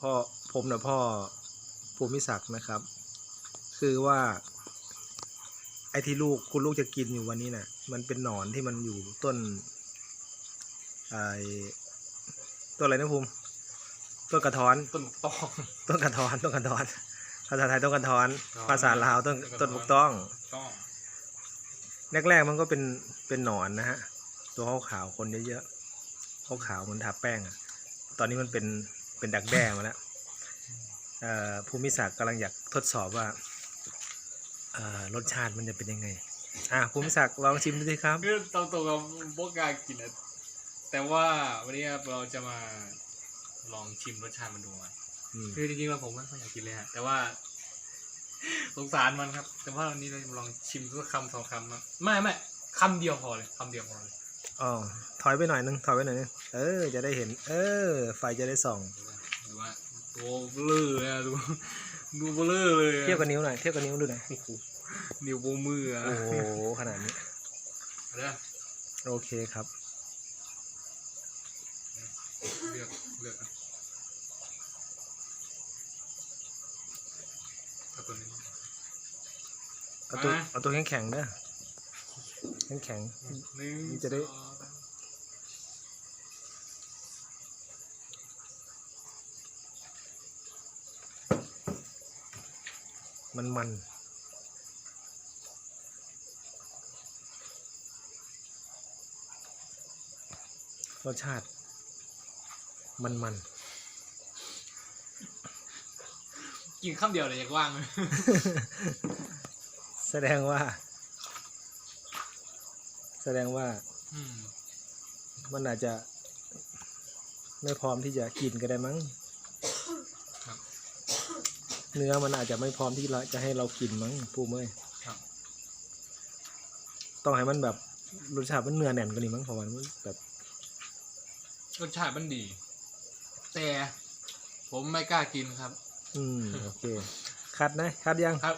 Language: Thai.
พ่อผมนะพ่อภูมิศักดิ์นะครับ คือว่า ไอ้ที่ลูกคุณลูกจะกินอยู่วันนี้น่ะ มันเป็นหนอนที่มันอยู่ต้นไอ้ต้นอะไรนะภูมิต้นกระท้อนต้นตอง ต้นกระท้อนต้นกระท้อนภาษาไทยต้นกระท้อนอ๋อภาษาลาวต้นต้ต้นนกบุระกท้อนต้อง ต้องแรกๆมันก็เป็นเป็นหนอนนะฮะ ตัวขาวๆคนเยอะๆขาวๆเหมันทาแป้งอะตอนนี้มันเป็น เป็นดักแด้มาแล้วเอ่อภูมิศักดิ์กำลังอยากทดสอบว่าเอ่อรสชาติมันจะเป็นยังไง อะภูมิศักดิ์ลองชิมดูสิครับคือตรงตัวกับพวกกล้ากินนะแต่ว่าวันนี้ครับเราจะมาลองชิมรสชาติมันดูอะอืมคือจริงๆแล้วผมไม่ค่อยอยากกินเลยฮะแต่ว่าสงสารมันครับ แต่ว่าวันนี้เราจะมาลองชิมสักคำสองคำนะไม่ไม่คำเดียวพอเลยคำเดียวพอเลยอ๋อถอยไปหน่อยนึงถอยไปหน่อยนึงเออ จะได้เห็น เออ ไฟจะได้ส่อง ดูว่าตัวเบลอเลยอะดูดูเบลอเลยอะเทียบกับนิ้วหน่อยเทียบกับนิ้วดูหน่อยนิ้วโบมืออะโอ้โหขนาดนี้เดี๋ยวโอเคครับ เลือกเลือกอะเอาตัวนี้ เอาตัวมาเอาตัวแข็งแข็งๆเด้อแข็งแข็ง หนึ่งมันจะได้ สอง มันมันรสชาติ มันมันกินข้ามเดียวเลยอยากว่างเลยแสดงว่า แสดงว่าอืมมันอาจจะไม่พร้อมที่จะกินก็ได้มั้งครับ เนื้อมันอาจจะไม่พร้อมที่เราจะให้เรากินมั้งปูเมยครับ ต้องให้มันแบบรสชาติมันเนื้อแน่นกว่านี้มั้งเพราะว่ามันแบบรสชาติมันดี แต่ผมไม่กล้ากินครับ อืมโอเค คัดนะคัดยังครับ